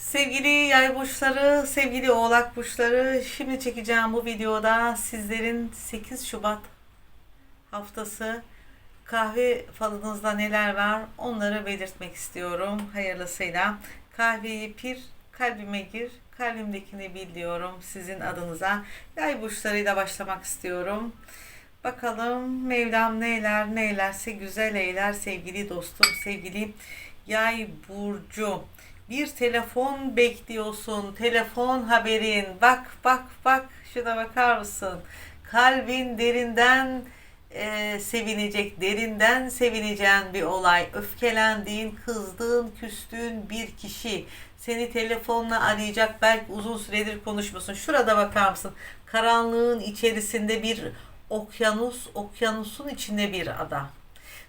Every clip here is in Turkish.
Sevgili yay burçları, sevgili oğlak burçları, şimdi çekeceğim bu videoda sizlerin 8 Şubat haftası kahve falınızda neler var onları belirtmek istiyorum hayırlısıyla. Kahveyi pir, kalbime gir, kalbimdekini bil sizin adınıza. Yay burçlarıyla başlamak istiyorum. Bakalım Mevlam neyler neylerse güzel eyler sevgili dostum, sevgili yay burcu. Bir telefon bekliyorsun, telefon haberin. Bak bak bak şuna bakar mısın? Kalbin derinden e, sevinecek, derinden sevineceğin bir olay. Öfkelendiğin, kızdığın, küstüğün bir kişi seni telefonla arayacak. Belki uzun süredir konuşmuyorsun. Şurada bakar mısın? Karanlığın içerisinde bir okyanus, okyanusun içinde bir ada.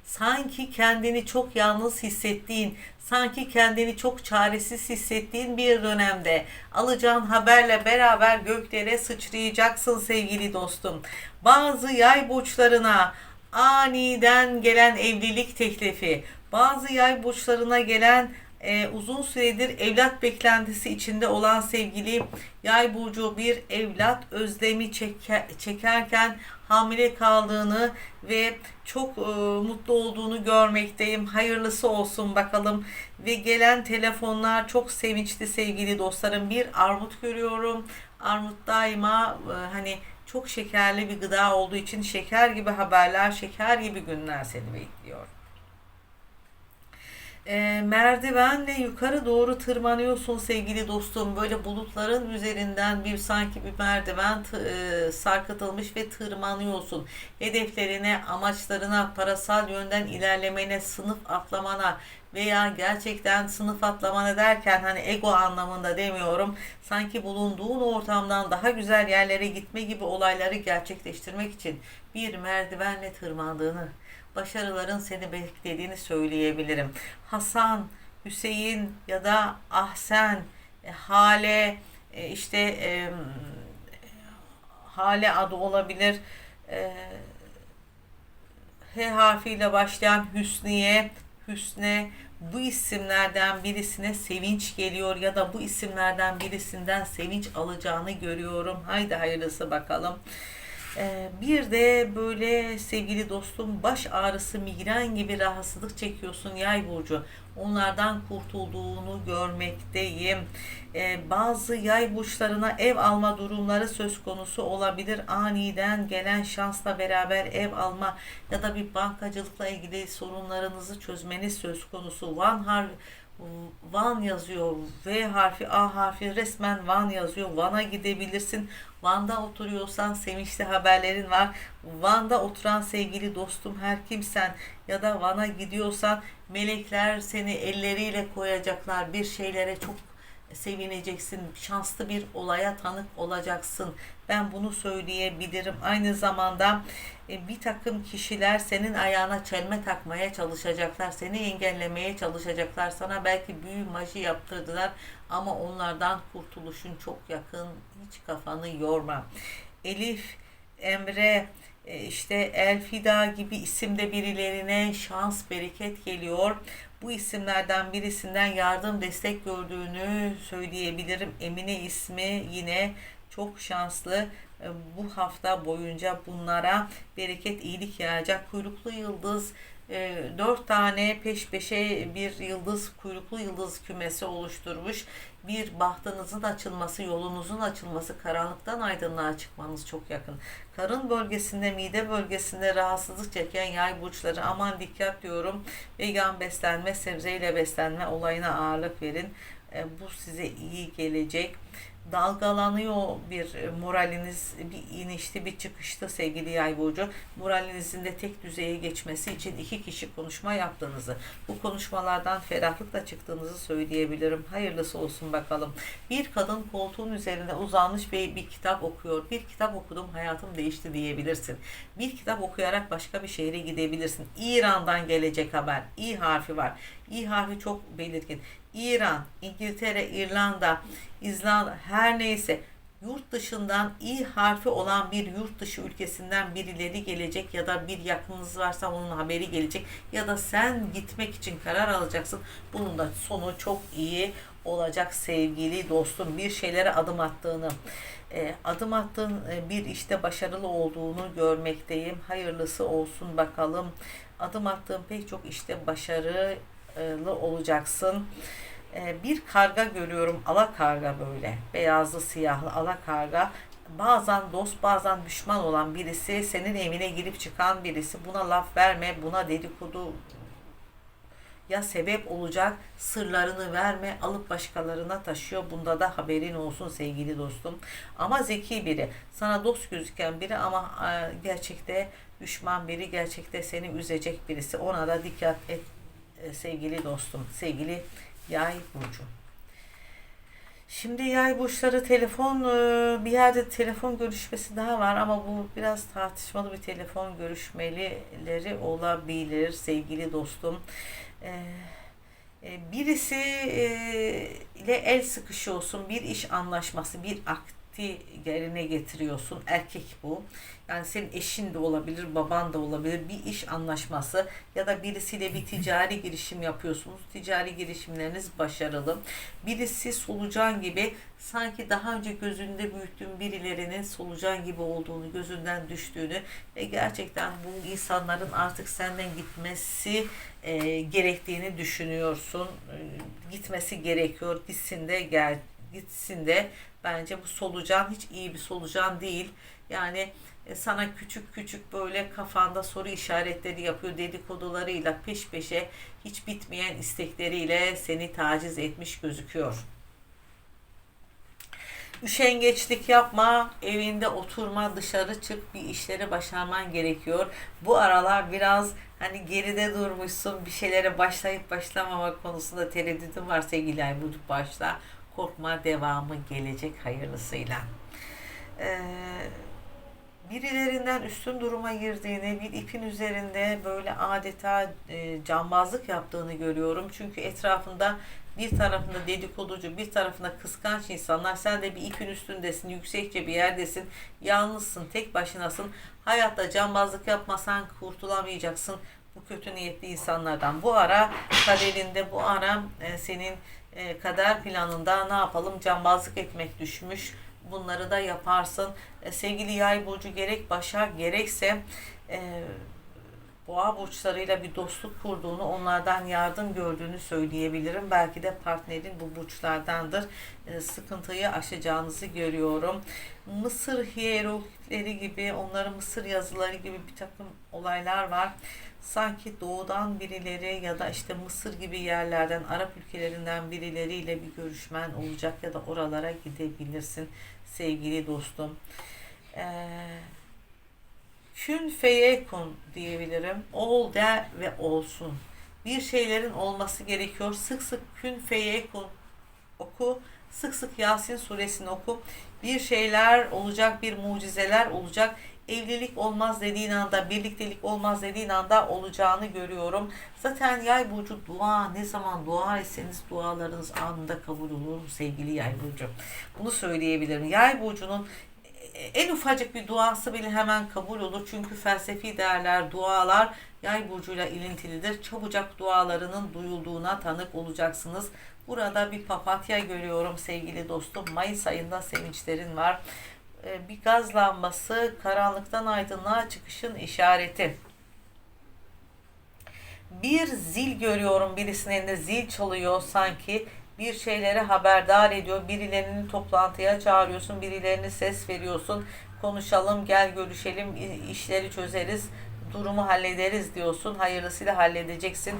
Sanki kendini çok yalnız hissettiğin, sanki kendini çok çaresiz hissettiğin bir dönemde alacağın haberle beraber göklere sıçrayacaksın sevgili dostum. Bazı yay burçlarına aniden gelen evlilik teklifi, bazı yay burçlarına gelen e, uzun süredir evlat beklentisi içinde olan sevgili yay burcu bir evlat özlemi çeker, çekerken hamile kaldığını ve çok e, mutlu olduğunu görmekteyim. Hayırlısı olsun bakalım. Ve gelen telefonlar çok sevinçli sevgili dostlarım. Bir armut görüyorum. Armut daima e, hani çok şekerli bir gıda olduğu için şeker gibi haberler, şeker gibi günler seni bekliyor e, merdivenle yukarı doğru tırmanıyorsun sevgili dostum. Böyle bulutların üzerinden bir sanki bir merdiven e, sarkıtılmış ve tırmanıyorsun. Hedeflerine, amaçlarına, parasal yönden ilerlemene, sınıf atlamana veya gerçekten sınıf atlamana derken hani ego anlamında demiyorum. Sanki bulunduğun ortamdan daha güzel yerlere gitme gibi olayları gerçekleştirmek için bir merdivenle tırmandığını başarıların seni beklediğini söyleyebilirim. Hasan, Hüseyin ya da Ahsen, e, Hale, e, işte e, Hale adı olabilir. E, H harfiyle başlayan Hüsniye, Hüsne bu isimlerden birisine sevinç geliyor ya da bu isimlerden birisinden sevinç alacağını görüyorum. Haydi hayırlısı bakalım. Ee, bir de böyle sevgili dostum baş ağrısı, migren gibi rahatsızlık çekiyorsun yay burcu. Onlardan kurtulduğunu görmekteyim. Ee, bazı yay burçlarına ev alma durumları söz konusu olabilir. Aniden gelen şansla beraber ev alma ya da bir bankacılıkla ilgili sorunlarınızı çözmeniz söz konusu. Van harfi Van yazıyor. V harfi, A harfi resmen Van yazıyor. Van'a gidebilirsin. Van'da oturuyorsan sevinçli haberlerin var. Van'da oturan sevgili dostum her kimsen ya da Van'a gidiyorsan melekler seni elleriyle koyacaklar. Bir şeylere çok sevineceksin. Şanslı bir olaya tanık olacaksın. Ben bunu söyleyebilirim. Aynı zamanda e, bir takım kişiler senin ayağına çelme takmaya çalışacaklar. Seni engellemeye çalışacaklar. Sana belki büyü maji yaptırdılar ama onlardan kurtuluşun çok yakın. Hiç kafanı yorma. Elif, Emre, e, işte Elfida gibi isimde birilerine şans, bereket geliyor. Bu isimlerden birisinden yardım, destek gördüğünü söyleyebilirim. Emine ismi yine çok şanslı. E, bu hafta boyunca bunlara bereket, iyilik yağacak. Kuyruklu yıldız, e, dört tane peş peşe bir yıldız, kuyruklu yıldız kümesi oluşturmuş. Bir bahtınızın açılması, yolunuzun açılması, karanlıktan aydınlığa çıkmanız çok yakın. Karın bölgesinde, mide bölgesinde rahatsızlık çeken yay burçları aman dikkat diyorum. Vegan beslenme, sebzeyle beslenme olayına ağırlık verin. E, bu size iyi gelecek dalgalanıyor bir e, moraliniz bir inişti bir çıkıştı sevgili yay burcu. Moralinizin de tek düzeye geçmesi için iki kişi konuşma yaptığınızı bu konuşmalardan ferahlıkla çıktığınızı söyleyebilirim. Hayırlısı olsun bakalım. Bir kadın koltuğun üzerinde uzanmış ve bir kitap okuyor. Bir kitap okudum hayatım değişti diyebilirsin. Bir kitap okuyarak başka bir şehre gidebilirsin. İran'dan gelecek haber. İ harfi var. İ harfi çok belirgin İran, İngiltere, İrlanda, İzlanda her neyse yurt dışından i harfi olan bir yurt dışı ülkesinden birileri gelecek ya da bir yakınınız varsa onun haberi gelecek ya da sen gitmek için karar alacaksın. Bunun da sonu çok iyi olacak sevgili dostum. Bir şeylere adım attığını, e, adım attığın e, bir işte başarılı olduğunu görmekteyim. Hayırlısı olsun bakalım. Adım attığın pek çok işte başarılı olacaksın. E, bir karga görüyorum. Ala karga böyle. Beyazlı siyahlı ala karga bazen dost bazen düşman olan birisi senin evine girip çıkan birisi buna laf verme buna dedikodu ya sebep olacak sırlarını verme alıp başkalarına taşıyor. Bunda da haberin olsun sevgili dostum. Ama zeki biri. Sana dost gözüken biri ama e, gerçekte düşman biri. Gerçekte seni üzecek birisi. Ona da dikkat et sevgili dostum. Sevgili yay burcu. Şimdi yay burçları telefon e, bir yerde telefon görüşmesi daha var ama bu biraz tartışmalı bir telefon görüşmeleri olabilir sevgili dostum. E, birisi e, ile el sıkışıyorsun, bir iş anlaşması, bir akti yerine getiriyorsun. Erkek bu. Yani senin eşin de olabilir, baban da olabilir. Bir iş anlaşması ya da birisiyle bir ticari girişim yapıyorsunuz. Ticari girişimleriniz başarılı. Birisi solucan gibi sanki daha önce gözünde büyüttüğün birilerinin solucan gibi olduğunu, gözünden düştüğünü ve gerçekten bu insanların artık senden gitmesi e, gerektiğini düşünüyorsun. E, gitmesi gerekiyor. Gitsin de gel gitsin de bence bu solucan hiç iyi bir solucan değil. Yani e, sana küçük küçük böyle kafanda soru işaretleri yapıyor dedikodularıyla peş peşe hiç bitmeyen istekleriyle seni taciz etmiş gözüküyor. Üşengeçlik yapma, evinde oturma, dışarı çık, bir işleri başarman gerekiyor. Bu aralar biraz hani geride durmuşsun, bir şeylere başlayıp başlamama konusunda tereddütün var sevgili Ay bu başla. Korkma devamı gelecek hayırlısıyla. Ee, birilerinden üstün duruma girdiğini, bir ipin üzerinde böyle adeta e, cambazlık yaptığını görüyorum. Çünkü etrafında bir tarafında dedikoducu, bir tarafında kıskanç insanlar. Sen de bir ipin üstündesin, yüksekçe bir yerdesin, yalnızsın, tek başınasın. Hayatta cambazlık yapmasan kurtulamayacaksın bu kötü niyetli insanlardan. Bu ara kaderinde, bu ara e, senin e, kader planında ne yapalım cambazlık etmek düşmüş. Bunları da yaparsın. E, sevgili yay burcu gerek başa gerekse e, boğa burçlarıyla bir dostluk kurduğunu, onlardan yardım gördüğünü söyleyebilirim. Belki de partnerin bu burçlardandır. E, sıkıntıyı aşacağınızı görüyorum. Mısır hieroglifleri gibi, onların Mısır yazıları gibi bir takım olaylar var. Sanki doğudan birileri ya da işte Mısır gibi yerlerden, Arap ülkelerinden birileriyle bir görüşmen olacak ya da oralara gidebilirsin sevgili dostum. Eee kün feyekun diyebilirim. Ol de ve olsun. Bir şeylerin olması gerekiyor. Sık sık kün feyekun oku. Sık sık Yasin suresini oku. Bir şeyler olacak, bir mucizeler olacak. Evlilik olmaz dediğin anda, birliktelik olmaz dediğin anda olacağını görüyorum. Zaten yay burcu dua, ne zaman dua etseniz dualarınız anında kabul olur sevgili yay burcu. Bunu söyleyebilirim. Yay burcunun en ufacık bir duası bile hemen kabul olur. Çünkü felsefi değerler, dualar yay burcuyla ilintilidir. Çabucak dualarının duyulduğuna tanık olacaksınız. Burada bir papatya görüyorum sevgili dostum. Mayıs ayında sevinçlerin var. Ee, bir gaz lambası karanlıktan aydınlığa çıkışın işareti. Bir zil görüyorum birisinin elinde zil çalıyor sanki bir şeylere haberdar ediyor. Birilerini toplantıya çağırıyorsun, birilerini ses veriyorsun. Konuşalım, gel görüşelim, işleri çözeriz, durumu hallederiz diyorsun. Hayırlısıyla halledeceksin.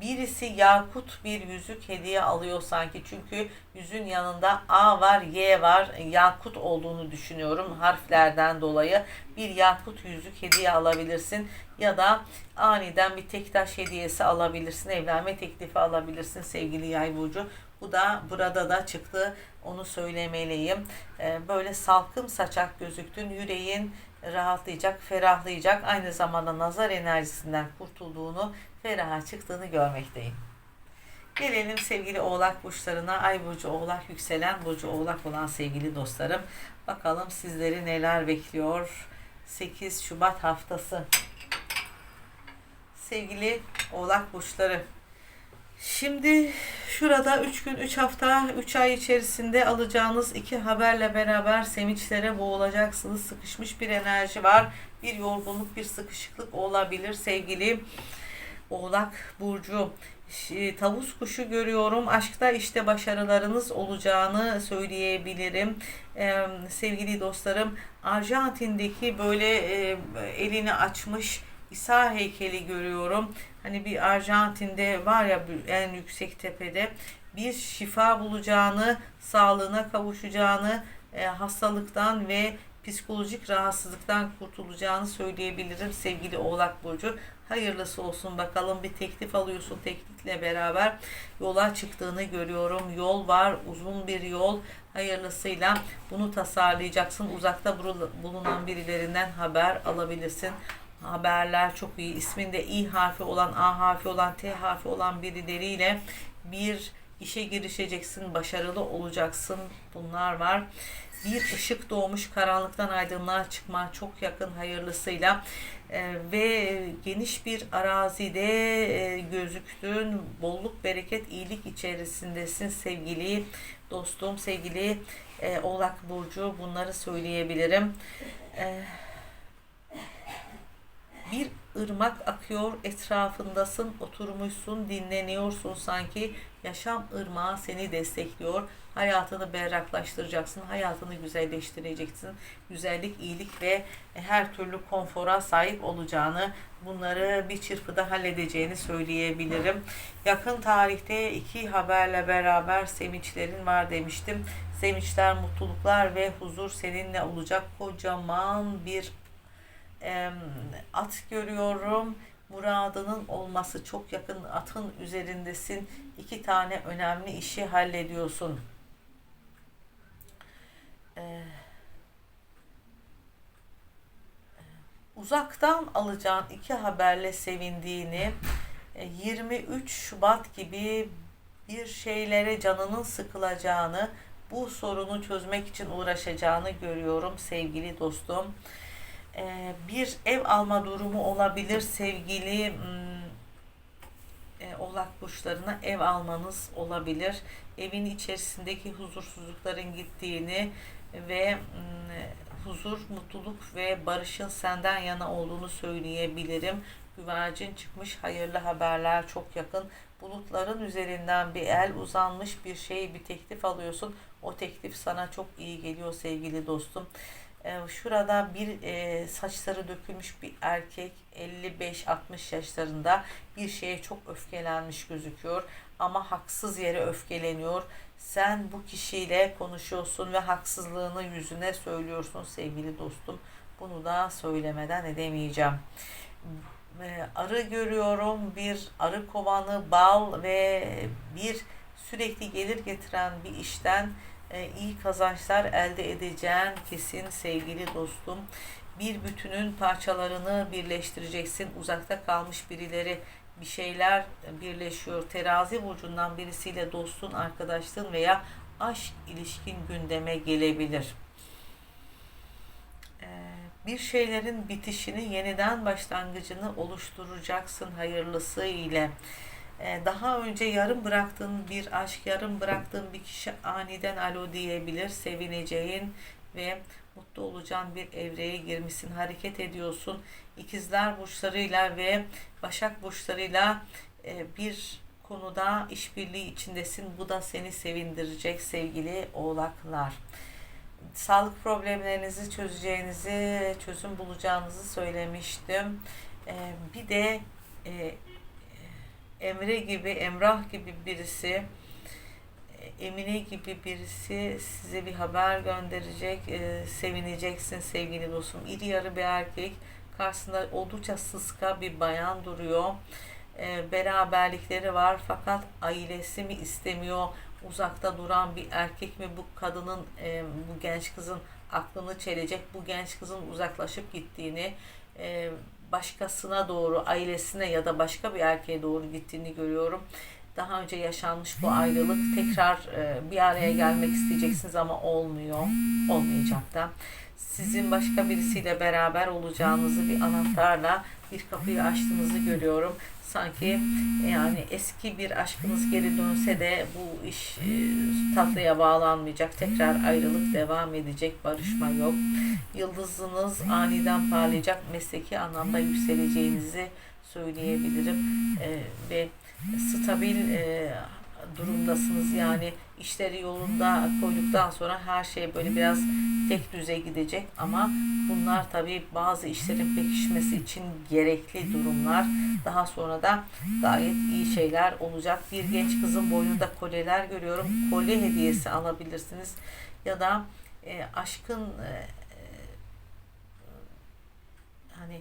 Birisi yakut bir yüzük hediye alıyor sanki. Çünkü yüzün yanında A var, Y var. Yakut olduğunu düşünüyorum harflerden dolayı. Bir yakut yüzük hediye alabilirsin. Ya da aniden bir tek taş hediyesi alabilirsin. Evlenme teklifi alabilirsin sevgili yay burcu. Bu da burada da çıktı. Onu söylemeliyim. Ee, böyle salkım saçak gözüktün. Yüreğin rahatlayacak, ferahlayacak. Aynı zamanda nazar enerjisinden kurtulduğunu, feraha çıktığını görmekteyim. Gelelim sevgili oğlak burçlarına. Ay burcu oğlak, yükselen burcu oğlak olan sevgili dostlarım. Bakalım sizleri neler bekliyor. 8 Şubat haftası. Sevgili oğlak burçları Şimdi şurada 3 gün, 3 hafta, 3 ay içerisinde alacağınız iki haberle beraber sevinçlere boğulacaksınız. Sıkışmış bir enerji var. Bir yorgunluk, bir sıkışıklık olabilir sevgili Oğlak Burcu. Tavus kuşu görüyorum. Aşkta işte başarılarınız olacağını söyleyebilirim. Ee, sevgili dostlarım, Arjantin'deki böyle e, elini açmış İsa heykeli görüyorum. Hani bir Arjantin'de var ya en yüksek tepede bir şifa bulacağını, sağlığına kavuşacağını, e, hastalıktan ve psikolojik rahatsızlıktan kurtulacağını söyleyebilirim sevgili Oğlak Burcu. Hayırlısı olsun bakalım bir teklif alıyorsun teklifle beraber yola çıktığını görüyorum. Yol var uzun bir yol hayırlısıyla bunu tasarlayacaksın. Uzakta bulunan birilerinden haber alabilirsin. Haberler çok iyi. İsminde İ harfi olan, A harfi olan, T harfi olan birileriyle bir işe girişeceksin. Başarılı olacaksın. Bunlar var. Bir ışık doğmuş karanlıktan aydınlığa çıkma çok yakın hayırlısıyla Ee, ve geniş bir arazide e, gözüktün. Bolluk, bereket, iyilik içerisindesin sevgili dostum, sevgili e, Oğlak Burcu. Bunları söyleyebilirim. Ee, bir ırmak akıyor etrafındasın oturmuşsun dinleniyorsun sanki yaşam ırmağı seni destekliyor hayatını berraklaştıracaksın hayatını güzelleştireceksin güzellik iyilik ve her türlü konfora sahip olacağını bunları bir çırpıda halledeceğini söyleyebilirim yakın tarihte iki haberle beraber sevinçlerin var demiştim sevinçler mutluluklar ve huzur seninle olacak kocaman bir Em, at görüyorum. Muradının olması çok yakın atın üzerindesin. İki tane önemli işi hallediyorsun. Uzaktan alacağın iki haberle sevindiğini, e, 23 Şubat gibi bir şeylere canının sıkılacağını, bu sorunu çözmek için uğraşacağını görüyorum sevgili dostum. Ee, bir ev alma durumu olabilir sevgili hmm, e, oğlak burçlarına ev almanız olabilir. Evin içerisindeki huzursuzlukların gittiğini ve huzur, mutluluk ve barışın senden yana olduğunu söyleyebilirim. Güvercin çıkmış hayırlı haberler çok yakın. Bulutların üzerinden bir el uzanmış bir şey, bir teklif alıyorsun. O teklif sana çok iyi geliyor sevgili dostum. Şurada bir saçları dökülmüş bir erkek 55-60 yaşlarında bir şeye çok öfkelenmiş gözüküyor ama haksız yere öfkeleniyor. Sen bu kişiyle konuşuyorsun ve haksızlığını yüzüne söylüyorsun sevgili dostum. Bunu da söylemeden edemeyeceğim. Ee, arı görüyorum. Bir arı kovanı, bal ve bir sürekli gelir getiren bir işten e, iyi kazançlar elde edeceğin kesin sevgili dostum. Bir bütünün parçalarını birleştireceksin. Uzakta kalmış birileri bir şeyler birleşiyor. Terazi burcundan birisiyle dostun, arkadaşlığın veya aşk ilişkin gündeme gelebilir. Ee, Bir şeylerin bitişini, yeniden başlangıcını oluşturacaksın hayırlısı ile. Ee, Daha önce yarım bıraktığın bir aşk, yarım bıraktığın bir kişi aniden alo diyebilir. Sevineceğin ve mutlu olacağın bir evreye girmişsin. Hareket ediyorsun. İkizler burçlarıyla ve Başak burçlarıyla e, bir konuda işbirliği içindesin. Bu da seni sevindirecek sevgili oğlaklar. Sağlık problemlerinizi çözeceğinizi, çözüm bulacağınızı söylemiştim. Ee, Bir de e, Emre gibi, Emrah gibi birisi, e, Emine gibi birisi size bir haber gönderecek, e, sevineceksin sevgili dostum. İri yarı bir erkek, karşısında oldukça sıska bir bayan duruyor. E, beraberlikleri var fakat ailesi mi istemiyor, uzakta duran bir erkek mi bu kadının, e, bu genç kızın aklını çelecek, bu genç kızın uzaklaşıp gittiğini, e, başkasına doğru, ailesine ya da başka bir erkeğe doğru gittiğini görüyorum. Daha önce yaşanmış bu ayrılık tekrar e, bir araya gelmek isteyeceksiniz ama olmuyor. Olmayacak da. sizin başka birisiyle beraber olacağınızı bir anahtarla bir kapıyı açtığınızı görüyorum. Sanki yani eski bir aşkınız geri dönse de bu iş e, tatlıya bağlanmayacak. Tekrar ayrılık devam edecek. Barışma yok. Yıldızınız aniden parlayacak. Mesleki anlamda yükseleceğinizi söyleyebilirim. E, ve stabil e, durumdasınız. Yani işleri yolunda koyduktan sonra her şey böyle biraz tek düze gidecek ama bunlar tabii bazı işlerin pekişmesi için gerekli durumlar. Daha sonra da gayet iyi şeyler olacak. Bir genç kızın boynunda kolyeler görüyorum. Kolye hediyesi alabilirsiniz ya da e, aşkın e, e, hani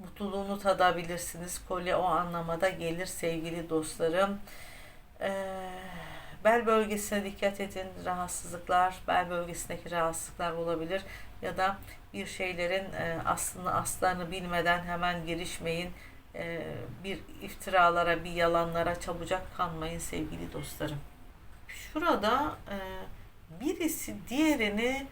mutluluğunu tadabilirsiniz. Kolye o anlamada gelir sevgili dostlarım. Ee, bel bölgesine dikkat edin. Rahatsızlıklar, bel bölgesindeki rahatsızlıklar olabilir. Ya da bir şeylerin e, aslını aslarını bilmeden hemen girişmeyin. E, bir iftiralara, bir yalanlara çabucak kanmayın sevgili dostlarım. Şurada e, birisi diğerini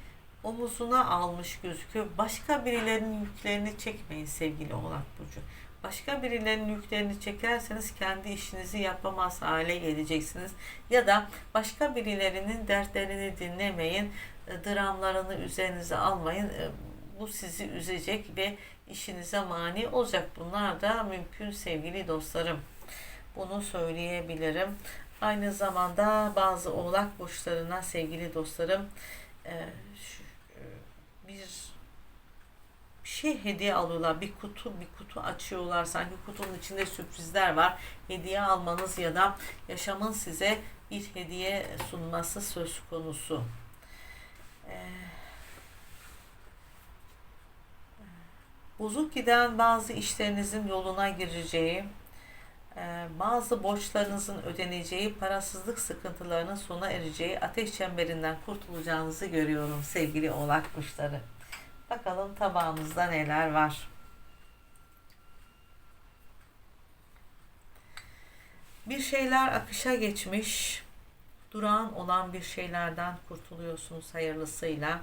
omuzuna almış gözüküyor. Başka birilerinin yüklerini çekmeyin sevgili Oğlak Burcu. Başka birilerinin yüklerini çekerseniz kendi işinizi yapamaz hale geleceksiniz. Ya da başka birilerinin dertlerini dinlemeyin, e, dramlarını üzerinize almayın. E, Bu sizi üzecek ve işinize mani olacak. Bunlar da mümkün sevgili dostlarım. Bunu söyleyebilirim. Aynı zamanda bazı oğlak burçlarına sevgili dostlarım şu, e, bir şey hediye alıyorlar. Bir kutu bir kutu açıyorlar. Sanki kutunun içinde sürprizler var. Hediye almanız ya da yaşamın size bir hediye sunması söz konusu. Ee, bozuk giden bazı işlerinizin yoluna gireceği, bazı borçlarınızın ödeneceği, parasızlık sıkıntılarının sona ereceği, ateş çemberinden kurtulacağınızı görüyorum sevgili oğlak kuşları. Bakalım tabağımızda neler var. Bir şeyler akışa geçmiş, durağan olan bir şeylerden kurtuluyorsunuz hayırlısıyla.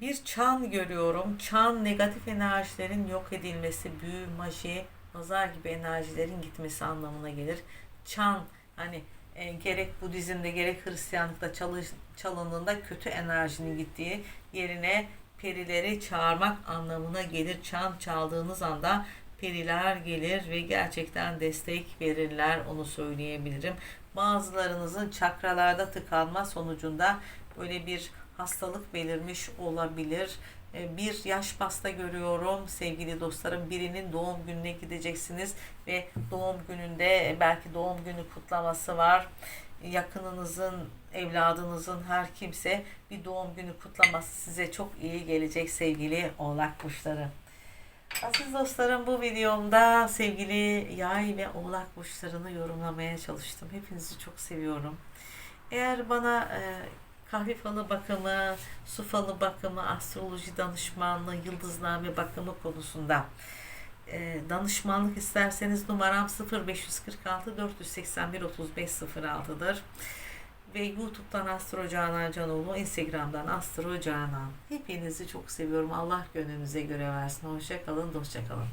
Bir çan görüyorum. Çan negatif enerjilerin yok edilmesi, büyü, maji, nazar gibi enerjilerin gitmesi anlamına gelir. Çan hani e, gerek Budizm'de gerek Hristiyanlıkta çalış, çalındığında kötü enerjinin gittiği yerine perileri çağırmak anlamına gelir. Çan çaldığınız anda periler gelir ve gerçekten destek verirler onu söyleyebilirim. Bazılarınızın çakralarda tıkanma sonucunda böyle bir hastalık belirmiş olabilir. E, Bir yaş pasta görüyorum sevgili dostlarım. Birinin doğum gününe gideceksiniz ve doğum gününde belki doğum günü kutlaması var. Yakınınızın, evladınızın her kimse bir doğum günü kutlaması size çok iyi gelecek sevgili oğlak burçları. Aziz dostlarım bu videomda sevgili yay ve oğlak burçlarını yorumlamaya çalıştım. Hepinizi çok seviyorum. Eğer bana e, kahve falı bakımı, su falı bakımı, astroloji danışmanlığı, yıldızname bakımı konusunda e, danışmanlık isterseniz numaram 0546 481 35 06'dır. Ve YouTube'dan Astro Canan Canoğlu, Instagram'dan Astro Canan. Hepinizi çok seviyorum. Allah gönlünüze göre versin. Hoşça kalın, dostça kalın.